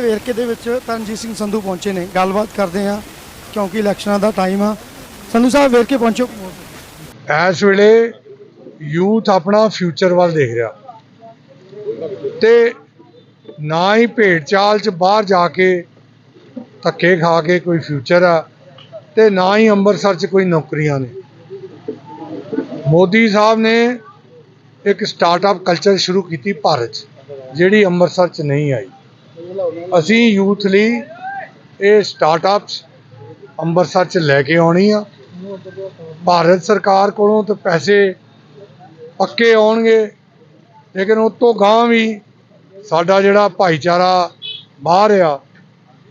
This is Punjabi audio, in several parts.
ਵੇਰਕੇ ਦੇ ਵਿੱਚ ਤਰਨਜੀਤ ਸਿੰਘ ਸੰਧੂ ਪਹੁੰਚੇ ਨੇ। ਗੱਲਬਾਤ ਕਰਦੇ ਆ ਕਿਉਂਕਿ ਇਲੈਕਸ਼ਨਾਂ ਦਾ ਟਾਈਮ ਆ। ਸੰਧੂ ਸਾਹਿਬ ਵੇਰਕੇ ਪਹੁੰਚੋ। ਇਸ ਵੇਲੇ ਯੂਥ ਆਪਣਾ ਫਿਊਚਰ ਵੱਲ ਦੇਖ ਰਿਹਾ। ਤੇ ਨਾ ਹੀ ਭੇਡ ਚਾਲ ਚ ਬਾਹਰ ਜਾ ਕੇ ਧੱਕੇ ਖਾ ਕੇ ਕੋਈ ਫਿਊਚਰ ਆ, ਤੇ ਨਾ ਹੀ ਅੰਮ੍ਰਿਤਸਰ ਚ ਕੋਈ ਨੌਕਰੀਆਂ ਨੇ। ਮੋਦੀ ਸਾਹਿਬ ਨੇ ਇੱਕ ਸਟਾਰਟਅਪ ਕਲਚਰ ਸ਼ੁਰੂ ਕੀਤੀ ਭਾਰਤ 'ਚ, ਜਿਹੜੀ ਅੰਮ੍ਰਿਤਸਰ ਚ ਨਹੀਂ ਆਈ। ਅਸੀਂ ਯੂਥ ਲਈ ਇਹ ਸਟਾਰਟਅਪਸ ਅੰਮ੍ਰਿਤਸਰ ਚ ਲੈ ਕੇ ਆਉਣੀ ਆ। ਭਾਰਤ ਸਰਕਾਰ ਕੋਲੋਂ ਤਾਂ ਪੈਸੇ ਪੱਕੇ ਆਉਣਗੇ, ਲੇਕਿਨ ਉਸ ਤੋਂ ਗਾਂ ਵੀ ਸਾਡਾ ਜਿਹੜਾ ਭਾਈਚਾਰਾ ਬਾਹਰ ਆ,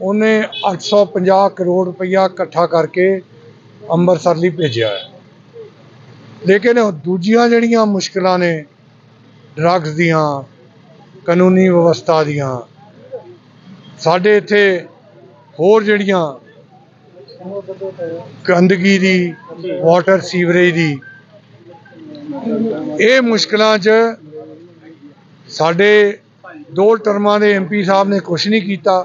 ਉਹਨੇ 850 ਕਰੋੜ ਰੁਪਈਆ ਇਕੱਠਾ ਕਰਕੇ ਅੰਮ੍ਰਿਤਸਰ ਲਈ ਭੇਜਿਆ ਹੈ। ਲੇਕਿਨ ਦੂਜੀਆਂ ਜਿਹੜੀਆਂ ਮੁਸ਼ਕਲਾਂ ਨੇ ਡਰੱਗਸ ਦੀਆਂ, ਕਾਨੂੰਨੀ ਵਿਵਸਥਾ ਦੀਆਂ ਸਾਡੇ ਇੱਥੇ ਹੋਰ ਜਿਹੜੀਆਂ ਗੰਦਗੀ ਦੀ ਵਾਟਰ ਸੀਵਰੇਜ ਦੀ, ਇਹ ਮੁਸ਼ਕਲਾਂ 'ਚ ਸਾਡੇ ਦੋ ਟਰਮਾਂ ਦੇ ਐਮਪੀ ਸਾਹਿਬ ਨੇ ਕੁਝ ਨਹੀਂ ਕੀਤਾ।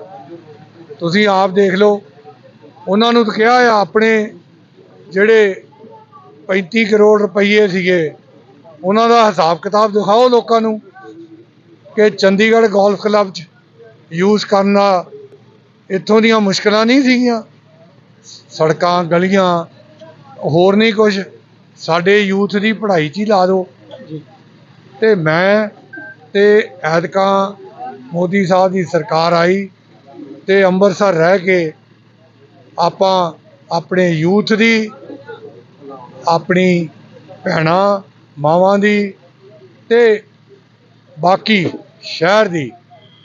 ਤੁਸੀਂ ਆਪ ਦੇਖ ਲਓ, ਉਹਨਾਂ ਨੂੰ ਤਾਂ ਕਿਹਾ ਆ, ਆਪਣੇ ਜਿਹੜੇ 35 ਕਰੋੜ ਰੁਪਏ ਸੀਗੇ, ਉਹਨਾਂ ਦਾ ਹਿਸਾਬ ਕਿਤਾਬ ਦਿਖਾਓ ਲੋਕਾਂ ਨੂੰ ਕਿ ਚੰਡੀਗੜ੍ਹ ਗੋਲਫ ਕਲੱਬ 'ਚ ਯੂਜ਼ ਕਰਨਾ ਇੱਥੋਂ ਦੀਆਂ ਮੁਸ਼ਕਲਾਂ ਨਹੀਂ ਸੀਗੀਆਂ। ਸੜਕਾਂ ਗਲੀਆਂ ਹੋਰ ਨਹੀਂ ਕੁਝ ਸਾਡੇ ਯੂਥ ਦੀ ਪੜ੍ਹਾਈ 'ਚ ਹੀ ਲਾ ਦਿਓ। ਤੇ ਮੈਂ ਤੇ ਐਤਕਾਂ ਮੋਦੀ ਸਾਹਿਬ ਦੀ ਸਰਕਾਰ ਆਈ ਤੇ ਅੰਮ੍ਰਿਤਸਰ ਰਹਿ ਕੇ ਆਪਾਂ ਆਪਣੇ ਯੂਥ ਦੀ ਆਪਣੀ ਭੈਣਾਂ ਮਾਵਾਂ ਦੀ ਤੇ ਬਾਕੀ ਸ਼ਹਿਰ ਦੀ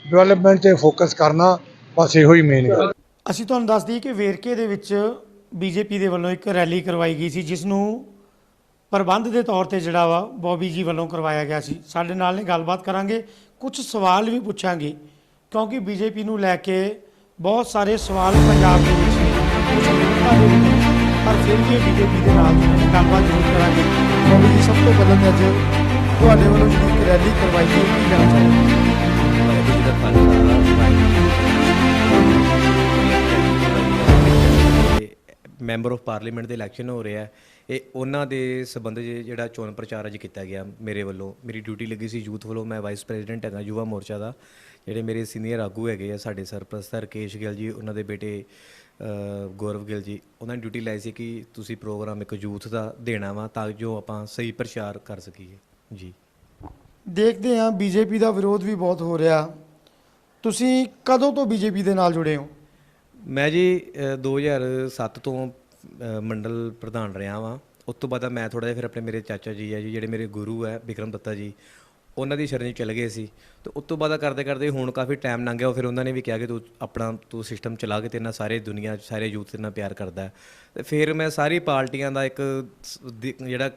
ਡਿਵੈਲਪਮੈਂਟ ਤੇ ਫੋਕਸ ਕਰਨਾ ਬਸ ਇਹੋ ਹੀ ਮੇਨ ਗੱਲ। ਅਸੀਂ ਤੁਹਾਨੂੰ ਦੱਸ ਦਈਏ ਕਿ ਵੇਰਕੇ ਦੇ ਵਿੱਚ ਬੀਜੇਪੀ ਦੇ ਵੱਲੋਂ ਇੱਕ ਰੈਲੀ ਕਰਵਾਈ ਗਈ ਸੀ ਜਿਸ ਨੂੰ ਪ੍ਰਬੰਧ ਦੇ ਤੌਰ ਤੇ ਜਿਹੜਾ ਵਾ, ਬੋਬੀ ਜੀ ਵੱਲੋਂ ਕਰਵਾਇਆ ਗਿਆ ਸੀ। ਸਾਡੇ ਨਾਲ ਨੇ ਗੱਲਬਾਤ ਕਰਾਂਗੇ ਕੁਝ ਸਵਾਲ ਵੀ ਪੁੱਛਾਂਗੇ, ਕਿਉਂਕਿ ਬੀਜੇਪੀ ਨੂੰ ਲੈ ਕੇ ਬਹੁਤ ਸਾਰੇ ਸਵਾਲ ਪੰਜਾਬ ਦੇ ਵਿੱਚ ਨੇ। ਕੁਝ ਵੀ ਨੇ ਪਰ ਫਿਰ ਵੀ ਬੀਜੇਪੀ ਦੇ ਨਾਲ ਗੱਲਬਾਤ ਜ਼ਰੂਰ ਕਰਾਂਗੇ। ਬੋਬੀ ਜੀ, ਸਭ ਤੋਂ ਪਹਿਲਾਂ ਤਾਂ ਅੱਜ ਤੁਹਾਡੇ ਵੱਲੋਂ ਜਿਹੜੀ ਰੈਲੀ ਕਰਵਾਈ ਗਈ, ਕੀ ਕਹਿਣਾ ਦਾ ਖਾਲਸਾ ਮੈਂਬਰ ਆਫ ਪਾਰਲੀਮੈਂਟ ਦੇ ਇਲੈਕਸ਼ਨ ਹੋ ਰਿਹਾ ਹੈ। ਇਹ ਉਹਨਾਂ ਦੇ ਸਬੰਧ 'ਚ ਜਿਹੜਾ ਚੋਣ ਪ੍ਰਚਾਰ ਅੱਜ ਕੀਤਾ ਗਿਆ ਮੇਰੇ ਵੱਲੋਂ। ਮੇਰੀ ਡਿਊਟੀ ਲੱਗੀ ਸੀ ਯੂਥ ਵੱਲੋਂ। ਮੈਂ ਵਾਈਸ ਪ੍ਰੈਜ਼ੀਡੈਂਟ ਹੈਗਾ ਯੁਵਾ ਮੋਰਚਾ ਦਾ। ਜਿਹੜੇ ਮੇਰੇ ਸੀਨੀਅਰ ਆਗੂ ਹੈਗੇ ਆ ਸਾਡੇ ਸਰਪ੍ਰਸਤ ਰਕੇਸ਼ ਗਿੱਲ ਜੀ, ਉਹਨਾਂ ਦੇ ਬੇਟੇ ਗੌਰਵ ਗਿੱਲ ਜੀ, ਉਹਨਾਂ ਨੇ ਡਿਊਟੀ ਲਾਈ ਸੀ ਕਿ ਤੁਸੀਂ ਪ੍ਰੋਗਰਾਮ ਇੱਕ ਯੂਥ ਦਾ ਦੇਣਾ ਵਾ ਤਾਂ ਜੋ ਆਪਾਂ ਸਹੀ ਪ੍ਰਚਾਰ ਕਰ ਸਕੀਏ। ਜੀ। ਦੇਖਦੇ ਹਾਂ। ਬੀਜੇਪੀ ਦਾ ਵਿਰੋਧ ਵੀ ਬਹੁਤ ਹੋ ਰਿਹਾ। ਤੁਸੀਂ ਕਦੋਂ ਤੋਂ ਬੀਜੇਪੀ ਦੇ ਨਾਲ ਜੁੜੇ ਹੋ? ਮੈਂ ਜੀ ਅ, 2007 ਤੋਂ ਅ, ਮੰਡਲ ਪ੍ਰਧਾਨ ਰਿਹਾ ਵਾਂ। ਉਸ ਤੋਂ ਬਾਅਦ ਮੈਂ ਥੋੜਾ ਜਿਹਾ ਫਿਰ ਆਪਣੇ ਮੇਰੇ ਚਾਚਾ ਜੀ ਹੈ ਜੀ ਜਿਹੜੇ ਮੇਰੇ ਗੁਰੂ ਹੈ ਵਿਕਰਮ ਦੱਤਾ ਜੀ ਉਹਨਾਂ ਦੀ ਸ਼ਰਨ 'ਚ ਚਲੇ ਗਏ ਸੀ। ਤੇ ਉਸ ਤੋਂ ਬਾਅਦ ਕਰਦੇ ਕਰਦੇ ਹੁਣ ਕਾਫੀ ਟਾਈਮ ਲੰਘ ਗਿਆ ਉਹ ਫਿਰ ਉਹਨਾਂ ਨੇ ਵੀ ਕਿਹਾ ਕਿ ਤੂੰ ਆਪਣਾ ਤੂੰ ਸਿਸਟਮ ਚਲਾ ਕੇ ਤੇ ਨਾਲ ਸਾਰੇ ਦੁਨੀਆ 'ਚ ਸਾਰੇ ਯੂਥ ਨਾਲ ਪਿਆਰ ਕਰਦਾ ਹੈ। ਤੇ ਫਿਰ ਮੈਂ ਸਾਰੀ ਪਾਰਟੀਆਂ ਦਾ ਇੱਕ ਸ- ਦੇ- ਜਿਹੜਾ ਅ,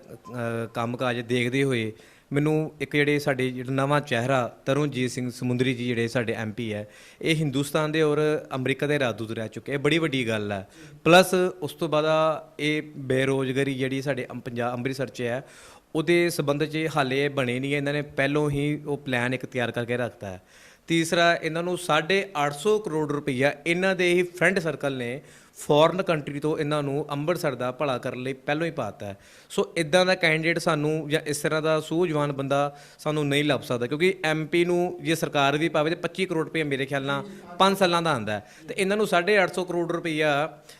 ਕੰਮਕਾਜ ਦੇਖਦੇ ਹੋਏ ਮੈਨੂੰ ਇੱਕ ਜਿਹੜੇ ਸਾਡੇ ਜਿਹੜਾ ਨਵਾਂ ਚਿਹਰਾ ਤਰੁਣਜੀਤ ਸਿੰਘ ਸਮੁੰਦਰੀ ਜੀ ਜਿਹੜੇ ਸਾਡੇ ਐਮਪੀ ਹੈ, ਇਹ ਹਿੰਦੁਸਤਾਨ ਦੇ ਔਰ ਅਮਰੀਕਾ ਦੇ ਰਾਜਦੂਤ ਰਹਿ ਚੁੱਕੇ ਇਹ ਬੜੀ ਵੱਡੀ ਗੱਲ ਹੈ। ਪਲੱਸ ਉਸ ਤੋਂ ਬਾਅਦ ਇਹ ਬੇਰੋਜ਼ਗਾਰੀ ਜਿਹੜੀ ਸਾਡੇ ਅੰਮ- ਪੰਜਾਬ ਅੰਮ੍ਰਿਤਸਰ 'ਚ ਹੈ, ਉਹਦੇ ਸਬੰਧ 'ਚ ਹਾਲੇ ਬਣੇ ਨਹੀਂ ਹੈ। ਇਹਨਾਂ ਨੇ ਪਹਿਲੋਂ ਹੀ ਉਹ ਪਲਾਨ ਇੱਕ ਤਿਆਰ ਕਰਕੇ ਰੱਖਤਾ ਹੈ। ਤੀਸਰਾ, ਇਹਨਾਂ ਨੂੰ 850 ਕਰੋੜ ਰੁਪਈਆ ਇਹਨਾਂ ਦੇ ਹੀ ਫਰੈਂਡ ਸਰਕਲ ਨੇ ਫੋਰਨ ਕੰਟਰੀ ਤੋਂ ਇਹਨਾਂ ਨੂੰ ਅੰਮ੍ਰਿਤਸਰ ਦਾ ਭਲਾ ਕਰਨ ਲਈ ਪਹਿਲਾਂ ਹੀ ਪਾਤਾ ਹੈ। ਸੋ ਇਦਾਂ ਦਾ ਕੈਂਡੀਡੇਟ ਸਾਨੂੰ ਜਾਂ ਇਸ ਤਰ੍ਹਾਂ ਦਾ ਸੂਝਵਾਨ ਬੰਦਾ ਸਾਨੂੰ ਨਹੀਂ ਲੱਭ ਸਕਦਾ ਕਿਉਂਕਿ ਐਮਪੀ ਨੂੰ ਜੇ ਸਰਕਾਰ ਵੀ ਪਾਵੇ ਤੇ 25 ਕਰੋੜ ਰੁਪਏ ਮੇਰੇ ਖਿਆਲ ਨਾਲ 5 ਸਾਲਾਂ ਦਾ ਆਂਦਾ ਤੇ ਇਹਨਾਂ ਨੂੰ 850 ਕਰੋੜ ਰੁਪਈਆ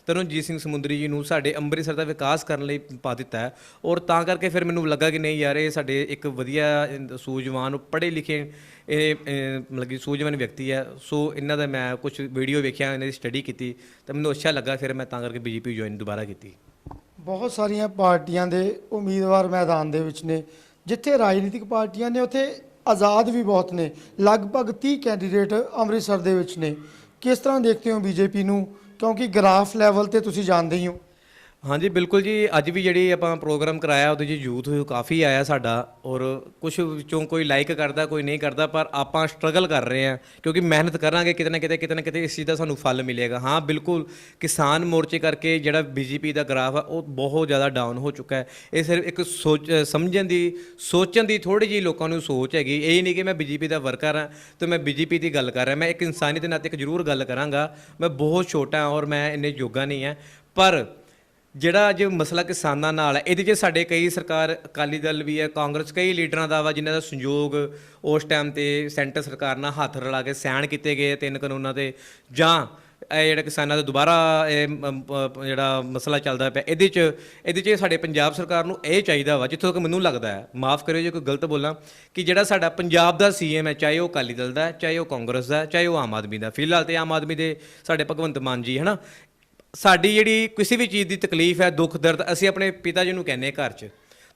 ਤਰਨਜੀਤ ਸਿੰਘ ਸਮੁੰਦਰੀ ਜੀ ਨੂੰ ਸਾਡੇ ਅੰਮ੍ਰਿਤਸਰ ਦਾ ਵਿਕਾਸ ਕਰਨ ਲਈ ਪਾ ਦਿੱਤਾ ਔਰ ਤਾਂ ਕਰਕੇ ਫਿਰ ਮੈਨੂੰ ਲੱਗਾ ਕਿ ਨਹੀਂ ਯਾਰ ਇਹ ਸਾਡੇ ਇੱਕ ਵਧੀਆ ਅਹ, ਸੂਝਵਾਨ ਪੜ੍ਹੇ ਲਿਖੇ ਇਹ ਅਹ, ਮਤਲਬ ਕਿ ਸੂਝਵਾਨ ਵਿਅਕਤੀ ਹੈ ਸੋ ਇਹਨਾਂ ਦਾ ਮੈਂ ਕੁਝ ਵੀਡੀਓ ਵੇਖਿਆ ਇਹਨਾਂ ਦੀ ਸਟੱਡੀ ਕੀਤੀ ਤਾਂ ਮੈਨੂੰ ਅੱਛਾ ਲੱਗਾ ਫਿਰ ਮੈਂ ਤਾਂ ਕਰਕੇ ਬੀਜੇਪੀ ਜੁਆਇਨ ਦੁਬਾਰਾ ਕੀਤੀ। ਬਹੁਤ ਸਾਰੀਆਂ ਪਾਰਟੀਆਂ ਦੇ ਉਮੀਦਵਾਰ ਮੈਦਾਨ ਦੇ ਵਿੱਚ ਨੇ ਜਿੱਥੇ ਰਾਜਨੀਤਿਕ ਪਾਰਟੀਆਂ ਨੇ ਉੱਥੇ ਆਜ਼ਾਦ ਵੀ ਬਹੁਤ ਨੇ ਲਗਭਗ 30 ਕੈਂਡੀਡੇਟ ਅੰਮ੍ਰਿਤਸਰ ਦੇ ਵਿੱਚ ਨੇ। ਕਿਸ ਤਰ੍ਹਾਂ ਦੇਖਦੇ ਹੋ ਬੀਜੇਪੀ ਨੂੰ? ਕਿਉਂਕਿ ਗ੍ਰਾਫ ਲੈਵਲ ਤੇ ਤੁਸੀਂ ਜਾਣਦੇ ਹੀ ਹੋ। ਹਾਂਜੀ, ਬਿਲਕੁਲ ਜੀ। ਅੱਜ ਵੀ ਜਿਹੜੀ ਆਪਾਂ ਪ੍ਰੋਗਰਾਮ ਕਰਾਇਆ, ਉਹਦੇ 'ਚ ਯੂਥ ਕਾਫੀ ਆਇਆ ਸਾਡਾ ਔਰ ਕੁਝ ਵਿੱਚੋਂ ਕੋਈ ਲਾਈਕ ਕਰਦਾ, ਕੋਈ ਨਹੀਂ ਕਰਦਾ, ਪਰ ਆਪਾਂ ਸਟਰਗਲ ਕਰ ਰਹੇ ਹਾਂ ਕਿਉਂਕਿ ਮਿਹਨਤ ਕਰਾਂਗੇ, ਕਿਤੇ ਨਾ ਕਿਤੇ ਕਿਤੇ ਨਾ ਕਿਤੇ ਇਸ ਚੀਜ਼ ਦਾ ਸਾਨੂੰ ਫਲ ਮਿਲੇਗਾ। ਹਾਂ, ਬਿਲਕੁਲ ਕਿਸਾਨ ਮੋਰਚੇ ਕਰਕੇ ਜਿਹੜਾ ਬੀਜੇਪੀ ਦਾ ਗ੍ਰਾਫ ਆ, ਉਹ ਬਹੁਤ ਜ਼ਿਆਦਾ ਡਾਊਨ ਹੋ ਚੁੱਕਾ ਹੈ। ਇਹ ਸਿਰਫ ਇੱਕ ਸੋਚ ਸਮਝਣ ਦੀ, ਸੋਚਣ ਦੀ ਥੋੜੀ ਜਿਹੀ ਲੋਕਾਂ ਨੂੰ ਸੋਚ ਹੈਗੀ। ਇਹ ਨਹੀਂ ਕਿ ਮੈਂ ਬੀਜੇਪੀ ਦਾ ਵਰਕਰ ਹਾਂ ਤੇ ਮੈਂ ਬੀਜੇਪੀ ਦੀ ਗੱਲ ਕਰ ਰਿਹਾ। ਮੈਂ ਇੱਕ ਇਨਸਾਨੀ ਦੇ ਨਾਤੇ ਇੱਕ ਜ਼ਰੂਰ ਗੱਲ ਕਰਾਂਗਾ। ਮੈਂ ਬਹੁਤ ਛੋਟਾ ਹਾਂ ਔਰ ਮੈਂ ਇੰਨੇ ਯੋਗਾ ਨਹੀਂ ਹਾਂ। ਪਰ ਜਿਹੜਾ ਅੱਜ ਮਸਲਾ ਕਿਸਾਨਾਂ ਨਾਲ ਹੈ, ਇਹਦੇ 'ਚ ਸਾਡੇ ਕਈ ਸਰਕਾਰ, ਅਕਾਲੀ ਦਲ ਵੀ ਹੈ, ਕਾਂਗਰਸ ਕਈ ਲੀਡਰਾਂ ਦਾ ਵਾ, ਜਿਨ੍ਹਾਂ ਦਾ ਸੰਯੋਗ ਉਸ ਟਾਈਮ ਤੇ ਸੈਂਟਰ ਸਰਕਾਰ ਨਾਲ ਹੱਥ ਰਲਾ ਕੇ ਸਾਈਨ ਕੀਤੇ ਗਏ ਤਿੰਨ ਕਾਨੂੰਨਾਂ ਤੇ। ਜਾਂ ਇਹ ਜਿਹੜਾ ਕਿਸਾਨਾਂ ਦਾ ਦੁਬਾਰਾ ਇਹ ਜਿਹੜਾ ਮਸਲਾ ਚੱਲਦਾ ਪਿਆ, ਇਹਦੇ 'ਚ ਇਹਦੇ 'ਚ ਸਾਡੇ ਪੰਜਾਬ ਸਰਕਾਰ ਨੂੰ ਇਹ ਚਾਹੀਦਾ ਵਾ, ਜਿੱਥੋਂ ਤੱਕ ਮੈਨੂੰ ਲੱਗਦਾ ਹੈ, ਮਾਫ ਕਰਿਓ ਜੇ ਕੋਈ ਗਲਤ ਬੋਲਾਂ, ਕਿ ਜਿਹੜਾ ਸਾਡਾ ਪੰਜਾਬ ਦਾ ਸੀਐਮ ਹੈ, ਚਾਹੇ ਉਹ ਅਕਾਲੀ ਦਲ ਦਾ ਚਾਹੇ ਉਹ ਕਾਂਗਰਸ ਦਾ ਚਾਹੇ ਉਹ ਆਮ ਆਦਮੀ ਦਾ ਫਿਲਹਾਲ ਤੇ ਆਮ ਆਦਮੀ ਦੇ, ਸਾਡੇ ਭਗਵੰਤ ਮਾਨ ਜੀ ਹੈ ਨਾ ਸਾਡੀ ਜਿਹੜੀ ਕਿਸੇ ਵੀ ਚੀਜ਼ ਦੀ ਤਕਲੀਫ ਹੈ, ਦੁੱਖ, ਦਰਦ, ਅਸੀਂ ਆਪਣੇ ਪਿਤਾ ਜੀ ਨੂੰ ਕਹਿੰਦੇ ਹਾਂ ਘਰ 'ਚ।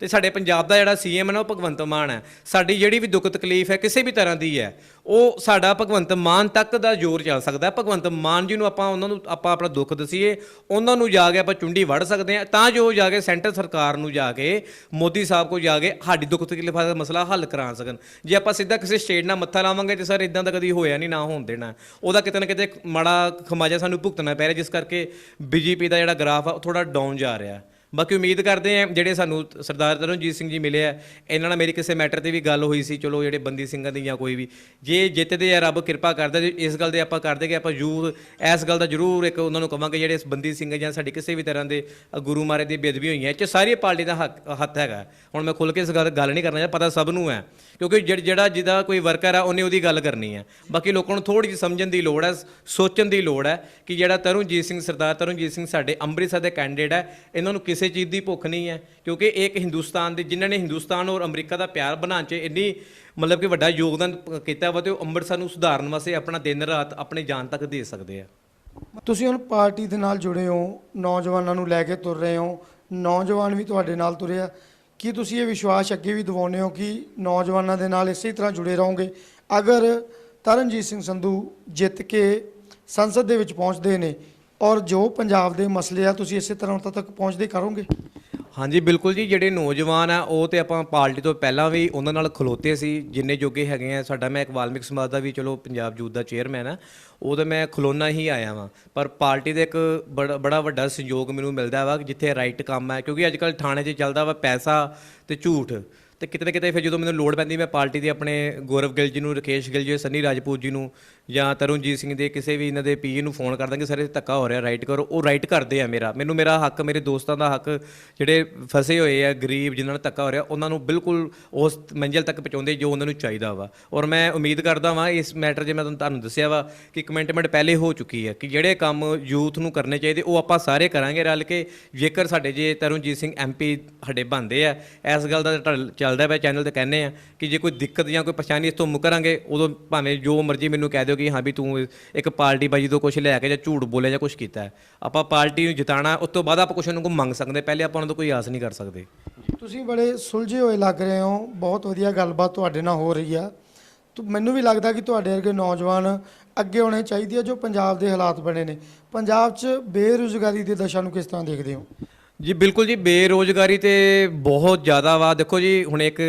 ਤੇ ਸਾਡੇ ਪੰਜਾਬ ਦਾ ਜਿਹੜਾ ਸੀਐਮ ਹੈ ਨਾ, ਉਹ ਭਗਵੰਤ ਮਾਨ ਹੈ। ਸਾਡੀ ਜਿਹੜੀ ਵੀ ਦੁੱਖ ਤਕਲੀਫ ਹੈ, ਕਿਸੇ ਵੀ ਤਰ੍ਹਾਂ ਦੀ ਹੈ, ਉਹ ਸਾਡਾ ਭਗਵੰਤ ਮਾਨ ਤੱਕ ਦਾ ਜ਼ੋਰ ਚੱਲ ਸਕਦਾ ਭਗਵੰਤ ਮਾਨ ਜੀ ਨੂੰ ਆਪਾਂ ਉਹਨਾਂ ਨੂੰ, ਆਪਾਂ ਆਪਣਾ ਦੁੱਖ ਦਸੀਏ, ਉਹਨਾਂ ਨੂੰ ਜਾ ਕੇ ਆਪਾਂ ਚੁੰਡੀ ਵੜ ਸਕਦੇ ਹਾਂ। ਤਾਂ ਜੋ ਜਾ ਕੇ ਸੈਂਟਰ ਸਰਕਾਰ ਨੂੰ ਜਾ ਕੇ, ਮੋਦੀ ਸਾਹਿਬ ਕੋਲ ਜਾ ਕੇ ਸਾਡੀ ਦੁੱਖ ਤਕਲੀਫਾਂ ਦਾ ਮਸਲਾ ਹੱਲ ਕਰਾ ਸਕਣ। ਜੇ ਆਪਾਂ ਸਿੱਧਾ ਕਿਸੇ ਸਟੇਟ ਨਾਲ ਮੱਥਾ ਲਾਵਾਂਗੇ ਤੇ ਸਰ ਇਦਾਂ ਦਾ ਕਦੀ ਹੋਇਆ ਨਹੀਂ, ਨਾ ਹੋਣ ਦੇਣਾ। ਉਹਦਾ ਕਿਤੇ ਨਾ ਕਿਤੇ ਮਾੜਾ ਖਮਾਜਾ ਸਾਨੂੰ ਭੁਗਤਣਾ ਪੈ ਰਿਹਾ, ਜਿਸ ਕਰਕੇ ਬੀਜੇਪੀ ਦਾ ਜਿਹੜਾ ਗ੍ਰਾਫ ਆ, ਉਹ ਥੋੜਾ ਡਾਊਨ ਜਾ ਰਿਹਾ। ਬਾਕੀ ਉਮੀਦ ਕਰਦੇ ਆ ਜਿਹੜੇ ਸਾਨੂੰ ਸਰਦਾਰ ਤਰਨਜੀਤ ਸਿੰਘ ਜੀ ਮਿਲੇ ਆ, ਇਹਨਾਂ ਨਾਲ ਮੇਰੀ ਕਿਸੇ ਮੈਟਰ ਤੇ ਵੀ ਗੱਲ ਹੋਈ ਸੀ, ਚਲੋ ਜਿਹੜੇ ਬੰਦੀ ਸਿੰਘਾਂ ਦੀ ਜਾਂ ਕੋਈ ਵੀ। ਜੇ ਜਿੱਤਦੇ ਆ, ਰੱਬ ਕਿਰਪਾ ਕਰਦਾ, ਜੇ ਇਸ ਗੱਲ ਦੇ ਆਪਾਂ ਕਰਦੇ ਕਿ ਆਪਾਂ ਯੂਥ ਇਸ ਗੱਲ ਦਾ ਜ਼ਰੂਰ ਇੱਕ ਉਹਨਾਂ ਨੂੰ ਕਵਾਂਗੇ, ਜਿਹੜੇ ਇਸ ਬੰਦੀ ਸਿੰਘ ਜਾਂ ਸਾਡੀ ਕਿਸੇ ਵੀ ਤਰ੍ਹਾਂ ਦੇ ਗੁਰੂ ਮਹਾਰਾਜ ਦੀ ਬੇਦਬੀ ਹੋਈਆਂ ਇਹ ਚ ਸਾਰੀ ਪਾਰਟੀ ਦਾ ਹੱਕ, ਹੱਥ ਹੈਗਾ। ਹੁਣ ਮੈਂ ਖੁੱਲ ਕੇ ਇਸ ਗੱਲ ਗੱਲ ਨਹੀਂ ਕਰਨਾ ਚਾਹੁੰਦਾ ਪਤਾ ਸਭ ਨੂੰ ਹੈ। ਕਿਉਂਕਿ ਜਿਹੜਾ ਜਿਹੜਾ ਜਿਹਦਾ ਕੋਈ ਵਰਕਰ ਆ, ਉਹਨੇ ਉਹਦੀ ਗੱਲ ਕਰਨੀ ਹੈ। ਬਾਕੀ ਲੋਕਾਂ ਨੂੰ ਥੋੜੀ ਜਿਹੀ ਸਮਝਣ ਦੀ ਲੋੜ ਹੈ, ਸੋਚਣ ਦੀ ਲੋੜ ਹੈ ਕਿ ਜਿਹੜਾ ਤਰੁਣਜੀਤ ਸਿੰਘ, ਸਰਦਾਰ ਤਰੁਣਜੀਤ ਸਿੰਘ ਸਾਡੇ ਅੰਮ੍ਰਿਤਸਰ ਦੇ ਕੈਂਡੀਡੇਟ ਹੈ, ਇਹਨਾਂ ਨੂੰ ਕਿਸ ਕਿਸੇ ਚੀਜ਼ ਦੀ ਭੁੱਖ ਨਹੀਂ ਹੈ, ਕਿਉਂਕਿ ਇਹ ਇੱਕ ਹਿੰਦੁਸਤਾਨ ਦੇ ਜਿਨ੍ਹਾਂ ਨੇ ਹਿੰਦੁਸਤਾਨ ਔਰ ਅਮਰੀਕਾ ਦਾ ਪਿਆਰ ਬਣਾਉਣ 'ਚ ਇੰਨੀ ਮਤਲਬ ਕਿ ਵੱਡਾ ਯੋਗਦਾਨ ਕੀਤਾ ਵਾ ਤੇ ਉਹ ਅੰਮ੍ਰਿਤਸਰ ਨੂੰ ਸੁਧਾਰਨ ਵਾਸਤੇ ਆਪਣਾ ਦਿਨ ਰਾਤ ਆਪਣੇ ਜਾਨ ਤੱਕ ਦੇ ਸਕਦੇ ਆ। ਤੁਸੀਂ ਹੁਣ ਪਾਰਟੀ ਦੇ ਨਾਲ ਜੁੜੇ ਹੋ, ਨੌਜਵਾਨਾਂ ਨੂੰ ਲੈ ਕੇ ਤੁਰ ਰਹੇ ਹੋ, ਨੌਜਵਾਨ ਵੀ ਤੁਹਾਡੇ ਨਾਲ ਤੁਰਿਆ ਕੀ ਤੁਸੀਂ ਇਹ ਵਿਸ਼ਵਾਸ ਅੱਗੇ ਵੀ ਦਿਵਾਉਂਦੇ ਹੋ ਕਿ ਨੌਜਵਾਨਾਂ ਦੇ ਨਾਲ ਇਸੇ ਤਰ੍ਹਾਂ ਜੁੜੇ ਰਹੋਗੇ? ਅਗਰ ਤਰਨਜੀਤ ਸਿੰਘ ਸੰਧੂ ਜਿੱਤ ਕੇ ਸੰਸਦ ਦੇ ਵਿੱਚ ਪਹੁੰਚਦੇ ਨੇ ਔਰ ਜੋ ਪੰਜਾਬ ਦੇ ਮਸਲੇ ਆ, ਤੁਸੀਂ ਇਸੇ ਤਰ੍ਹਾਂ ਉੱਥੇ ਤੱਕ ਪਹੁੰਚਦੇ ਕਰੋਗੇ? ਹਾਂਜੀ, ਬਿਲਕੁਲ ਜੀ, ਜਿਹੜੇ ਨੌਜਵਾਨ ਆ, ਉਹ ਤੇ ਆਪਾਂ ਪਾਰਟੀ ਤੋਂ ਪਹਿਲਾਂ ਵੀ ਉਹਨਾਂ ਨਾਲ ਖਲੋਤੇ ਸੀ, ਜਿੰਨੇ ਜੋਗੇ ਹੈਗੇ ਆ। ਸਾਡਾ ਮੈਂ ਇੱਕ ਵਾਲਮਿਕ ਸਮਾਜ ਦਾ ਵੀ ਚਲੋ ਪੰਜਾਬ ਯੂਥ ਦਾ ਚੇਅਰਮੈਨ ਆ, ਉਹ ਤਾਂ ਮੈਂ ਖਲੋਨਾ ਹੀ ਆਇਆ ਵਾਂ। ਪਰ ਪਾਰਟੀ ਦੇ ਇੱਕ ਬੜਾ ਬੜਾ ਵੱਡਾ ਸਹਿਯੋਗ ਮੈਨੂੰ ਮਿਲਦਾ ਵਾ, ਜਿੱਥੇ ਰਾਈਟ ਕੰਮ ਹੈ ਕਿਉਂਕਿ ਅੱਜ ਕੱਲ ਥਾਣੇ 'ਚ ਚੱਲਦਾ ਵਾ ਪੈਸਾ ਤੇ ਝੂਠ। ਤੇ ਕਿਤੇ ਨਾ ਕਿਤੇ ਫਿਰ ਜਦੋਂ ਮੈਨੂੰ ਲੋੜ ਪੈਂਦੀ, ਮੈਂ ਪਾਰਟੀ ਦੇ ਆਪਣੇ ਗੌਰਵ ਗਿੱਲ ਜੀ ਨੂੰ, ਰਕੇਸ਼ ਗਿੱਲ ਜੀ, ਸੰਨੀ ਰਾਜਪੂਤ ਜੀ ਨੂੰ ਜਾਂ ਤਰੁਣਜੀਤ ਸਿੰਘ ਦੇ ਕਿਸੇ ਵੀ ਇਹਨਾਂ ਦੇ ਪੀਏ ਨੂੰ ਫੋਨ ਕਰ ਦਾਂਗੇ, ਸਰ ਇਹ ਧੱਕਾ ਹੋ ਰਿਹਾ ਰਾਈਟ ਕਰੋ, ਉਹ ਰਾਈਟ ਕਰਦੇ ਆ ਮੇਰਾ। ਮੈਨੂੰ ਮੇਰਾ ਹੱਕ, ਮੇਰੇ ਦੋਸਤਾਂ ਦਾ ਹੱਕ, ਜਿਹੜੇ ਫਸੇ ਹੋਏ ਆ, ਗਰੀਬ ਜਿਨ੍ਹਾਂ ਨਾਲ ਧੱਕਾ ਹੋ ਰਿਹਾ, ਉਹਨਾਂ ਨੂੰ ਬਿਲਕੁਲ ਉਸ ਮੰਜ਼ਿਲ ਤੱਕ ਪਹੁੰਚਾਉਂਦੇ ਜੋ ਉਹਨਾਂ ਨੂੰ ਚਾਹੀਦਾ ਵਾ। ਔਰ ਮੈਂ ਉਮੀਦ ਕਰਦਾ ਵਾਂ, ਇਸ ਮੈਟਰ 'ਚ ਮੈਂ ਤੁਹਾਨੂੰ ਦੱਸਿਆ ਵਾ ਕਿ ਕਮੈਂਟਮੈਂਟ ਪਹਿਲੇ ਹੋ ਚੁੱਕੀ ਹੈ ਕਿ ਜਿਹੜੇ ਕੰਮ ਯੂਥ ਨੂੰ ਕਰਨੇ ਚਾਹੀਦੇ, ਉਹ ਆਪਾਂ ਸਾਰੇ ਕਰਾਂਗੇ ਰਲ ਕੇ। ਜੇਕਰ ਸਾਡੇ ਜੇ ਤਰੁਣਜੀਤ ਸਿੰਘ ਐਮਪੀ ਸਾਡੇ ਬਣਦੇ ਆ, ਇਸ ਗੱਲ ਦਾ ਢਲ- ਚੱਲਦਾ ਪਿਆ ਚੈਨਲ ਤੇ ਕਹਿੰਦੇ ਆ ਕਿ ਜੇ ਕੋਈ ਦਿੱਕਤ ਜਾਂ ਕੋਈ ਪਰੇਸ਼ਾਨੀ ਇਸ ਤੋਂ ਮੁਕਰਾਂਗੇ, ਉਦੋਂ ਭਾਵੇਂ ਜੋ ਮਰਜ਼ੀ ਮੈਨੂੰ ਕਹਿ ਦਿਓ ਕਿ ਹਾਂ ਵੀ ਤੂੰ ਇੱਕ ਪਾਰਟੀ ਬਾਜੀ ਤੋਂ ਕੁਝ ਲੈ ਕੇ ਜਾਂ ਝੂਠ ਬੋਲਿਆ ਜਾਂ ਕੁਝ ਕੀਤਾ ਹੈ। ਆਪਾਂ ਪਾਰਟੀ ਨੂੰ ਜਿਤਾਣਾ ਉਸ ਤੋਂ ਬਾਅਦ ਆਪਾਂ ਕੁਝ ਉਹਨਾਂ ਕੋਲ ਮੰਗ ਸਕਦੇ ਪਹਿਲੇ ਆਪਾਂ ਉਹਨਾਂ ਤੋਂ ਕੋਈ ਆਸ ਨਹੀਂ ਕਰ ਸਕਦੇ। ਤੁਸੀਂ ਬੜੇ ਸੁਲਝੇ ਹੋਏ ਲੱਗ ਰਹੇ ਹੋ ਬਹੁਤ ਵਧੀਆ ਗੱਲਬਾਤ ਤੁਹਾਡੇ ਨਾਲ ਹੋ ਰਹੀ ਆ। ਤੋ ਮੈਨੂੰ ਵੀ ਲੱਗਦਾ ਕਿ ਤੁਹਾਡੇ ਵਰਗੇ ਨੌਜਵਾਨ ਅੱਗੇ ਹੋਣੇ ਚਾਹੀਦੇ ਆ ਜੋ ਪੰਜਾਬ ਦੇ ਹਾਲਾਤ ਬਣੇ ਨੇ। ਪੰਜਾਬ 'ਚ ਬੇਰੁਜ਼ਗਾਰੀ ਦੀ ਦਸ਼ਾ ਨੂੰ ਕਿਸ ਤਰ੍ਹਾਂ ਦੇਖਦੇ ਹੋ? ਜੀ ਬਿਲਕੁਲ ਜੀ ਬੇਰੋਜ਼ਗਾਰੀ ਤੇ ਬਹੁਤ ਜ਼ਿਆਦਾ ਵਾ। ਦੇਖੋ ਜੀ ਹੁਣ ਇੱਕ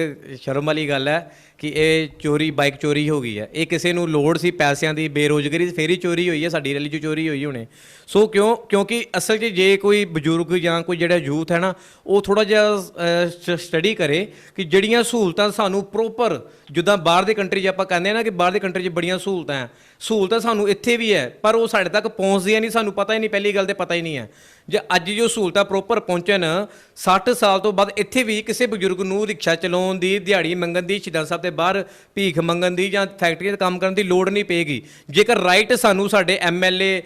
ਸ਼ਰਮ ਵਾਲੀ ਗੱਲ ਹੈ ਕਿ ਇਹ ਚੋਰੀ, ਬਾਈਕ ਚੋਰੀ ਹੋ ਗਈ ਹੈ। ਇਹ ਕਿਸੇ ਨੂੰ ਲੋੜ ਸੀ ਪੈਸਿਆਂ ਦੀ ਬੇਰੋਜ਼ਗਾਰੀ ਦੀ, ਫੇਰ ਹੀ ਚੋਰੀ ਹੋਈ ਹੈ, ਸਾਡੀ ਰੈਲੀ 'ਚ ਚੋਰੀ ਹੋਈ ਹੋਣੇ। ਸੋ ਕਿਉਂ, ਕਿਉਂਕਿ ਅਸਲ 'ਚ ਜੇ ਕੋਈ ਬਜ਼ੁਰਗ ਜਾਂ ਕੋਈ ਜਿਹੜਾ ਯੂਥ ਹੈ ਨਾ, ਉਹ ਥੋੜਾ ਜਿਹਾ ਸਟੱਡੀ ਕਰੇ ਕਿ ਜਿਹੜੀਆਂ ਸਹੂਲਤਾਂ ਸਾਨੂੰ ਪ੍ਰੋਪਰ ਜਿੱਦਾਂ ਬਾਹਰ ਦੇ ਕੰਟਰੀ 'ਚ ਆਪਾਂ ਕਹਿੰਦੇ ਆ ਨਾ ਕਿ ਬਾਹਰ ਦੇ ਕੰਟਰੀ 'ਚ ਬੜੀਆਂ ਸਹੂਲਤਾਂ ਹੈ। ਸਹੂਲਤਾਂ ਸਾਨੂੰ ਇੱਥੇ ਵੀ ਹੈ, ਪਰ ਉਹ ਸਾਡੇ ਤੱਕ ਪਹੁੰਚਦੀਆਂ ਨਹੀਂ, ਸਾਨੂੰ ਪਤਾ ਹੀ ਨਹੀਂ, ਪਹਿਲੀ ਗੱਲ ਤੇ ਪਤਾ ਹੀ ਨਹੀਂ ਹੈ। ਜੇ ਅੱਜ ਜੋ ਸਹੂਲਤਾਂ ਪ੍ਰੋਪਰ ਪਹੁੰਚਣ 60 ਸਾਲ ਤੋਂ ਬਾਅਦ ਇੱਥੇ ਵੀ ਕਿਸੇ ਬਜ਼ੁਰਗ ਨੂੰ ਰਿਕਸ਼ਾ ਚਲਾਉਣ ਦੀ, ਦਿਹਾੜੀ ਮੰਗਣ ਦੀ, ਸ਼ਹੀਦਾਂ ਸਾਹਿਬ ਦੇ ਬਾਹਰ ਭੀਖ ਮੰਗਣ ਦੀ ਜਾਂ ਫੈਕਟਰੀ 'ਤੇ ਕੰਮ ਕਰਨ ਦੀ ਲੋੜ ਨਹੀਂ ਪਏਗੀ। ਜੇਕਰ ਰਾਈਟ ਸਾਨੂੰ ਸਾਡੇ ਐਮਐਲਏ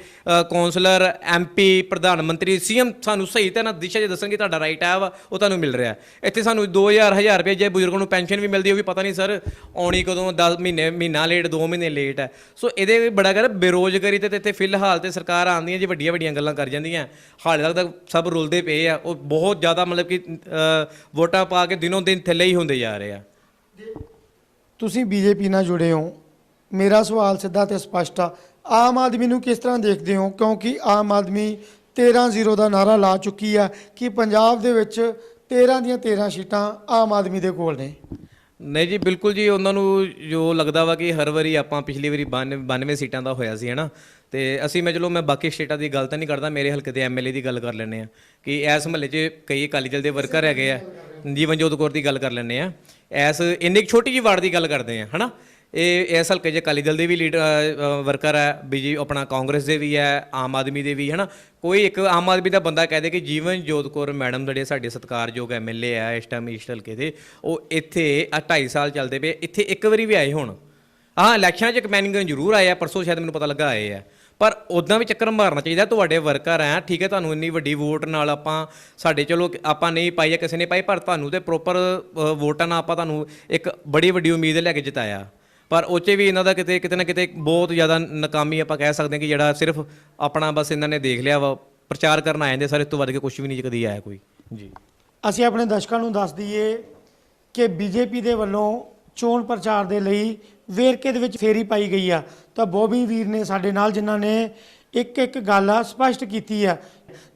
ਕੌਂਸਲਰ ਐਮਪੀ ਪ੍ਰਧਾਨ ਮੰਤਰੀ ਸੀਐਮ ਸਾਨੂੰ ਸਹੀ ਤਾਂ ਤਰ੍ਹਾਂ ਦਿਸ਼ਾ 'ਚ ਦੱਸਣਗੇ ਤੁਹਾਡਾ ਰਾਈਟ ਆ ਵਾ, ਉਹ ਤੁਹਾਨੂੰ ਮਿਲ ਰਿਹਾ। ਇੱਥੇ ਸਾਨੂੰ 2000 1000 ਰੁਪਏ ਜੇ ਬਜ਼ੁਰਗਾਂ ਨੂੰ ਪੈਨਸ਼ਨ ਵੀ ਮਿਲਦੀ, ਉਹ ਵੀ ਪਤਾ ਨਹੀਂ ਸਰ, ਆਉਣੀ ਕਦੋਂ 10 ਮਹੀਨੇ, ਮਹੀਨਾ ਲੇਟ 2 ਮਹੀਨੇ ਲੇਟ ਹੈ ਸੋ ਇਹਦੇ ਵੀ ਬੜਾ ਕਰ ਬੇਰੋਜ਼ਗਾਰੀ ਤੇ ਤੇ ਇੱਥੇ ਫਿਲਹਾਲ ਤੇ ਸਰਕਾਰ ਆਉਂਦੀਆਂ ਜੇ ਵੱਡੀਆਂ ਵੱਡੀਆਂ ਗੱਲਾਂ ਕਰ ਜਾਂਦੀਆਂ। ਹਾਲੇ ਤੱਕ ਤਾਂ ਸਭ ਰੁਲਦੇ ਪਏ ਆ। ਉਹ ਬਹੁਤ ਜ਼ਿਆਦਾ ਮਤਲਬ ਕਿ ਅ, ਵੋਟਾਂ ਪਾ ਕੇ ਦਿਨੋਂ ਦਿਨ ਥੱਲੇ ਹੀ ਹੁੰਦੇ ਜਾ ਰਹੇ ਆ। ਤੁਸੀਂ ਬੀਜੇਪੀ ਨਾਲ ਜੁੜੇ ਹੋ। ਮੇਰਾ ਸਵਾਲ ਸਿੱਧਾ ਤੇ ਸਪਸ਼ਟ ਆ। ਆਮ ਆਦਮੀ ਨੂੰ ਕਿਸ ਤਰ੍ਹਾਂ ਦੇਖਦੇ ਹੋ? ਕਿਉਂਕਿ ਆਮ ਆਦਮੀ 13-0 ਦਾ ਨਾਰਾ ਲਾ ਚੁੱਕੀ ਆ ਕਿ ਪੰਜਾਬ ਦੇ ਵਿੱਚ 13 ਦੀਆਂ 13 ਸੀਟਾਂ ਆਮ ਆਦਮੀ ਦੇ ਕੋਲ ਨੇ। ਨਹੀਂ ਜੀ ਬਿਲਕੁਲ ਜੀ। ਉਹਨਾਂ ਨੂੰ ਜੋ ਲੱਗਦਾ ਵਾ ਕਿ ਹਰ ਵਾਰੀ ਆਪਾਂ ਪਿਛਲੀ ਵਾਰੀ 92 ਸੀਟਾਂ ਦਾ ਹੋਇਆ ਸੀ ਹਨਾ ਤੇ ਅਸੀਂ ਮੈਂ ਚਲੋ ਮੈਂ ਬਾਕੀ ਸਟੇਟਾਂ ਦੀ ਗੱਲ ਤਾਂ ਨਹੀਂ ਕਰਦਾ, ਮੇਰੇ ਹਲਕੇ ਦੇ ਐਮਐਲਏ ਦੀ ਗੱਲ ਕਰ ਲੈਂਦੇ ਆ ਕਿ ਇਸ ਮਹੱਲੇ 'ਚ ਕਈ ਅਕਾਲੀ ਦਲ ਦੇ ਵਰਕਰ ਹੈਗੇ ਆ, ਜੀਵਨਜੋਤ ਕੌਰ ਦੀ ਗੱਲ ਕਰ ਲੈਂਦੇ ਆ ਐਸ ਇੰਨੀ ਕੁ ਛੋਟੀ ਜਿਹੀ ਵਾਰਡ ਦੀ ਗੱਲ ਕਰਦੇ ਆ ਹਨਾ? ਇਹ ਇਸ ਹਲਕੇ 'ਚ ਅਕਾਲੀ ਦਲ ਦੇ ਵੀ ਲੀਡਰ ਵਰਕਰ ਹੈ ਬੀਜੀ ਆਪਣਾ ਕਾਂਗਰਸ ਦੇ ਵੀ ਹੈ, ਆਮ ਆਦਮੀ ਦੇ ਵੀ, ਹਨਾ? ਕੋਈ ਇੱਕ ਆਮ ਆਦਮੀ ਦਾ ਬੰਦਾ ਕਹਦੇ ਕਿ ਜੀਵਨ ਜੋਤ ਕੌਰ ਮੈਡਮ ਜਿਹੜੇ ਸਾਡੇ ਸਤਿਕਾਰਯੋਗ ਐਮਐਲਏ ਆ ਇਸ ਟਾਈਮ ਇਸ ਹਲਕੇ ਦੇ, ਉਹ ਇੱਥੇ ਆ 2.5 ਸਾਲ ਚੱਲਦੇ ਪਏ, ਇੱਥੇ ਇੱਕ ਵਾਰੀ ਵੀ ਆਏ ਹੋਣ। ਹਾਂ ਇਲੈਕਸ਼ਨਾਂ 'ਚ ਕਮੈਨਿੰਗ ਜ਼ਰੂਰ ਆਏ ਆ, ਪਰਸੋਂ ਸ਼ਾਇਦ ਮੈਨੂੰ ਪਤਾ ਲੱਗਾ ਆਏ ਆ। ਪਰ ਉਦਾਂ ਵੀ ਚੱਕਰ ਮਾਰਨਾ ਚਾਹੀਦਾ ਤੁਹਾਡੇ ਵਰਕਰ ਆ ਠੀਕ ਹੈ ਤੁਹਾਨੂੰ ਇੰਨੀ ਵੱਡੀ ਵੋਟ ਨਾਲ ਆਪਾਂ ਸਾਡੇ ਚਲੋ ਆਪਾਂ ਨਹੀਂ ਪਾਈ ਜਾਂ ਕਿਸੇ ਨੇ ਪਾਈ ਪਰ ਤੁਹਾਨੂੰ ਤੇ ਪ੍ਰੋਪਰ ਵੋਟਾਂ ਨਾਲ ਆਪਾਂ ਤੁਹਾਨੂੰ ਇੱਕ ਬੜੀ ਵੱਡੀ ਉਮੀਦ ਲੈ ਕੇ ਜਿਤਾਇਆ। ਪਰ ਉਹ 'ਚ ਵੀ ਇਹਨਾਂ ਦਾ ਕਿਤੇ ਕਿਤੇ ਨਾ ਕਿਤੇ ਬਹੁਤ ਜ਼ਿਆਦਾ ਨਾਕਾਮੀ ਆਪਾਂ ਕਹਿ ਸਕਦੇ ਹਾਂ ਕਿ ਜਿਹੜਾ ਸਿਰਫ ਆਪਣਾ ਬਸ ਇਹਨਾਂ ਨੇ ਦੇਖ ਲਿਆ ਵਾ ਪ੍ਰਚਾਰ ਕਰਨ ਆ ਜਾਂਦੇ ਸਾਰੇ ਤੋਂ ਵੱਧ ਕੇ ਕੁਝ ਵੀ ਨਹੀਂ ਕਦੀ ਆਇਆ ਕੋਈ। ਜੀ। ਅਸੀਂ ਆਪਣੇ ਦਰਸ਼ਕਾਂ ਨੂੰ ਦੱਸ ਦਈਏ ਕਿ ਬੀਜੇਪੀ ਦੇ ਵੱਲੋਂ ਚੋਣ ਪ੍ਰਚਾਰ ਦੇ ਲਈ ਵੇਰਕੇ ਦੇ ਵਿੱਚ ਫੇਰੀ ਪਾਈ ਗਈ ਆ। ਤਾਂ ਬੋਬੀ ਵੀਰ ਨੇ ਸਾਡੇ ਨਾਲ ਜਿਨ੍ਹਾਂ ਨੇ ਇੱਕ ਇੱਕ ਗੱਲ ਆ ਸਪਸ਼ਟ ਕੀਤੀ ਆ।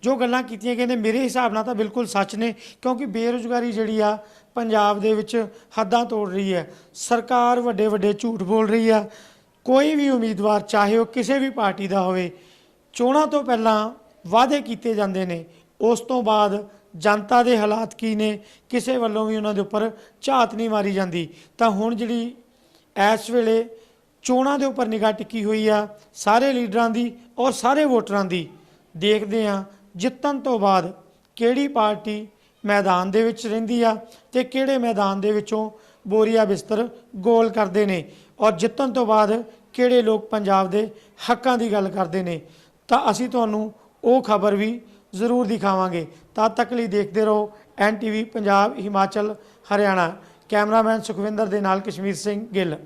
ਜੋ ਗੱਲਾਂ ਕੀਤੀਆਂ ਕਹਿੰਦੇ ਮੇਰੇ ਹਿਸਾਬ ਨਾਲ ਤਾਂ ਬਿਲਕੁਲ ਸੱਚ ਨੇ, ਕਿਉਂਕਿ ਬੇਰੁਜ਼ਗਾਰੀ ਜਿਹੜੀ ਆ, ਪੰਜਾਬ ਦੇ ਵਿੱਚ ਹੱਦਾਂ ਤੋੜ ਰਹੀ ਹੈ। ਸਰਕਾਰ ਵੱਡੇ ਵੱਡੇ ਝੂਠ ਬੋਲ ਰਹੀ ਆ। ਕੋਈ ਵੀ ਉਮੀਦਵਾਰ, ਚਾਹੇ ਉਹ ਕਿਸੇ ਵੀ ਪਾਰਟੀ ਦਾ ਹੋਵੇ, ਚੋਣਾਂ ਤੋਂ ਪਹਿਲਾਂ ਵਾਅਦੇ ਕੀਤੇ ਜਾਂਦੇ ਨੇ। ਉਸ ਤੋਂ ਬਾਅਦ ਜਨਤਾ ਦੇ ਹਾਲਾਤ ਕੀ ਨੇ, ਕਿਸੇ ਵੱਲੋਂ ਵੀ ਉਹਨਾਂ ਦੇ ਉੱਪਰ ਝਾਤ ਨਹੀਂ ਮਾਰੀ ਜਾਂਦੀ। ਤਾਂ ਹੁਣ ਜਿਹੜੀ ਇਸ ਵੇਲੇ ਚੋਣਾਂ ਦੇ ਉੱਪਰ ਨਿਗਾਹ ਟਿੱਕੀ ਹੋਈ ਆ, ਸਾਰੇ ਲੀਡਰਾਂ ਦੀ ਔਰ ਸਾਰੇ ਵੋਟਰਾਂ ਦੀ, ਦੇਖਦੇ ਆ ਜਿੱਤਣ ਤੋਂ ਬਾਅਦ ਕਿਹੜੀ ਪਾਰਟੀ ਮੈਦਾਨ ਦੇ ਵਿੱਚ ਰਹਿੰਦੀ ਆ ਤੇ ਕਿਹੜੇ ਮੈਦਾਨ ਦੇ ਵਿੱਚੋਂ ਬੋਰੀਆ ਬਿਸਤਰ ਗੋਲ ਕਰਦੇ ਨੇ ਔਰ ਜਿੱਤਣ ਤੋਂ ਬਾਅਦ ਕਿਹੜੇ ਲੋਕ ਪੰਜਾਬ ਦੇ ਹੱਕਾਂ ਦੀ ਗੱਲ ਕਰਦੇ ਨੇ। ਤਾਂ ਅਸੀਂ ਤੁਹਾਨੂੰ ਉਹ ਖਬਰ ਵੀ ਜ਼ਰੂਰ ਦਿਖਾਵਾਂਗੇ। ਤਦ ਤੱਕ ਲਈ ਦੇਖਦੇ ਰਹੋ ਐਨਟੀਵੀ ਪੰਜਾਬ, ਹਿਮਾਚਲ, ਹਰਿਆਣਾ। ਕੈਮਰਾਮੈਨ ਸੁਖਵਿੰਦਰ ਦੇ ਨਾਲ ਕਸ਼ਮੀਰ ਸਿੰਘ ਗਿੱਲ।